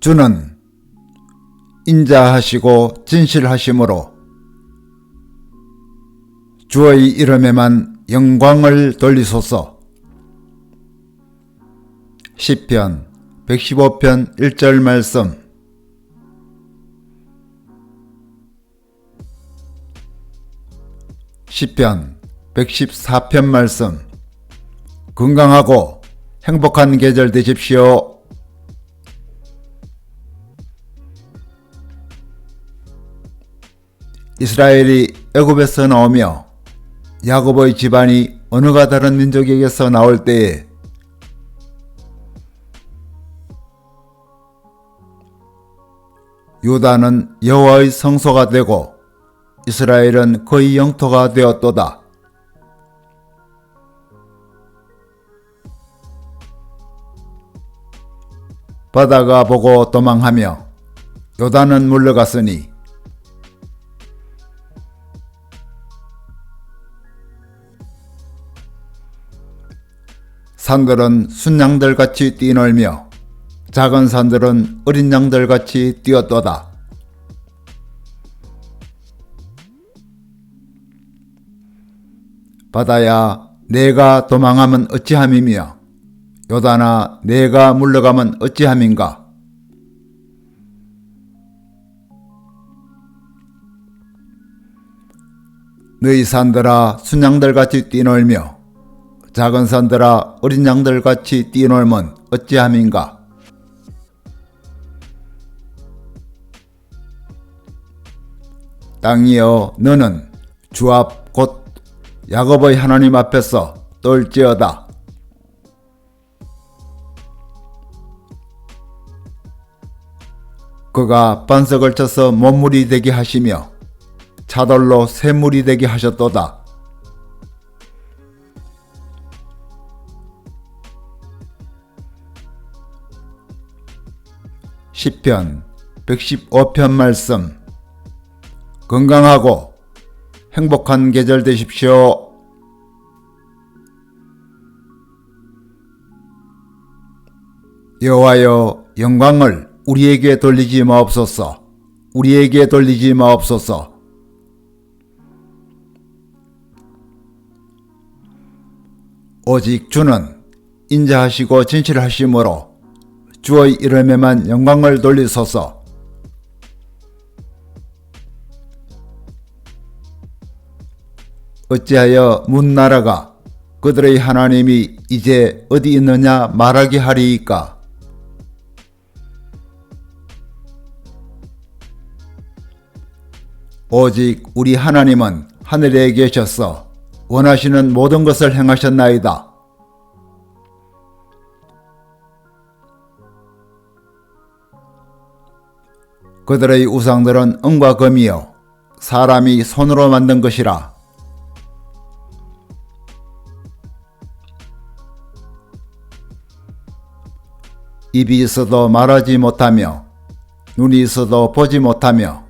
주는 인자하시고 진실하심으로 주의 이름에만 영광을 돌리소서. 시편 115편 1절 말씀 시편 114편 말씀 건강하고 행복한 계절 되십시오. 이스라엘이 애굽에서 나오며 야곱의 집안이 언어가 다른 민족에게서 나올 때에 유다는 여호와의 성소가 되고 이스라엘은 그의 영토가 되었도다. 바다가 보고 도망하며 요단은 물러갔으니 산들은 순양들같이 뛰놀며 작은 산들은 어린 양들같이 뛰어떠다. 바다야 내가 도망하면 어찌함이며 요단아 내가 물러가면 어찌함인가 너희 산들아 순양들같이 뛰놀며 작은 산들아 어린 양들 같이 뛰놀면 어찌함인가 땅이여 너는 주 앞 곧 야곱의 하나님 앞에서 떨지어다. 그가 반석을 쳐서 몸물이 되게 하시며 차돌로 샘물이 되게 하셨도다. 시편 115편 말씀 건강하고 행복한 계절 되십시오. 여호와여 영광을 우리에게 돌리지 마옵소서. 우리에게 돌리지 마옵소서. 오직 주는 인자하시고 진실하심으로 주의 이름에만 영광을 돌리소서. 어찌하여 문 나라가 그들의 하나님이 이제 어디 있느냐 말하게 하리이까? 오직 우리 하나님은 하늘에 계셨어 원하시는 모든 것을 행하셨나이다. 그들의 우상들은 은과 금이요 사람이 손으로 만든 것이라. 입이 있어도 말하지 못하며 눈이 있어도 보지 못하며.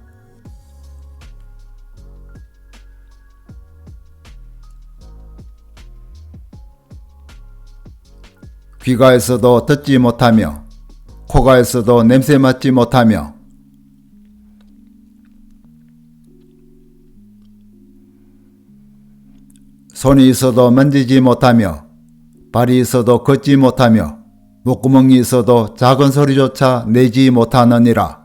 귀가 있어도 듣지 못하며 코가 있어도 냄새 맡지 못하며 손이 있어도 만지지 못하며 발이 있어도 걷지 못하며 목구멍이 있어도 작은 소리조차 내지 못하느니라.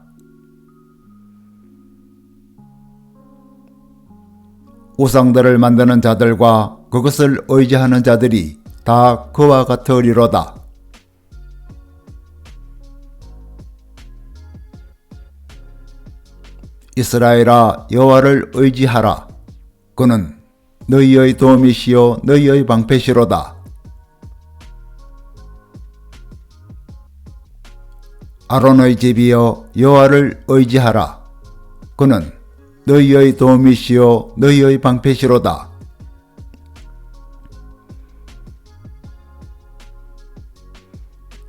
우상들을 만드는 자들과 그것을 의지하는 자들이 다 그와 같으리로다. 이스라엘아 여호와를 의지하라. 그는 너희의 도움이시요 너희의 방패시로다. 아론의 집이여 여호와를 의지하라. 그는 너희의 도움이시요 너희의 방패시로다.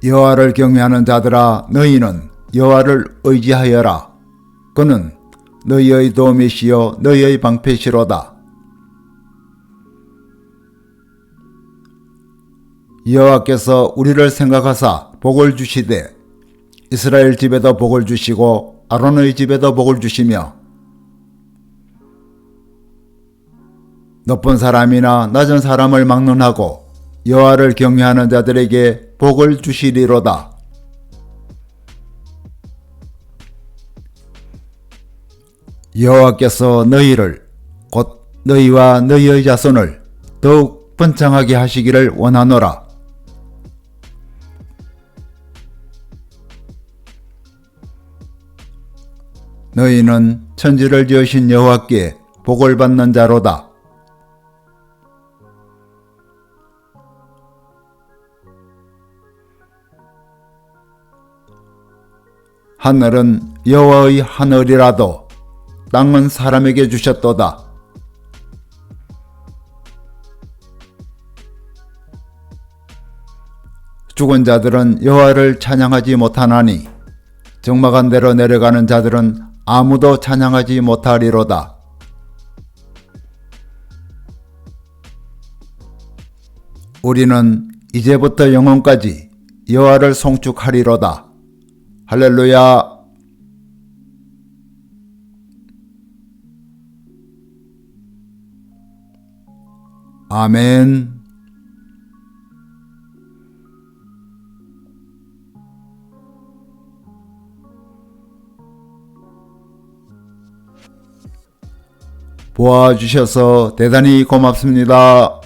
여호와를 경외하는 자들아 너희는 여호와를 의지하여라. 그는 너희의 도움이시요 너희의 방패시로다. 여호와께서 우리를 생각하사 복을 주시되 이스라엘 집에도 복을 주시고 아론의 집에도 복을 주시며 높은 사람이나 낮은 사람을 막론하고 여호와를 경외하는 자들에게 복을 주시리로다. 여호와께서 너희를 곧 너희와 너희의 자손을 더욱 번창하게 하시기를 원하노라. 너희는 천지를 지으신 여호와께 복을 받는 자로다. 하늘은 여호와의 하늘이라도 땅은 사람에게 주셨도다. 죽은 자들은 여호와를 찬양하지 못하나니 적막한 대로 내려가는 자들은 아무도 찬양하지 못하리로다. 우리는 이제부터 영원까지 여호와를 송축하리로다. 할렐루야. 아멘. 보아주셔서 대단히 고맙습니다.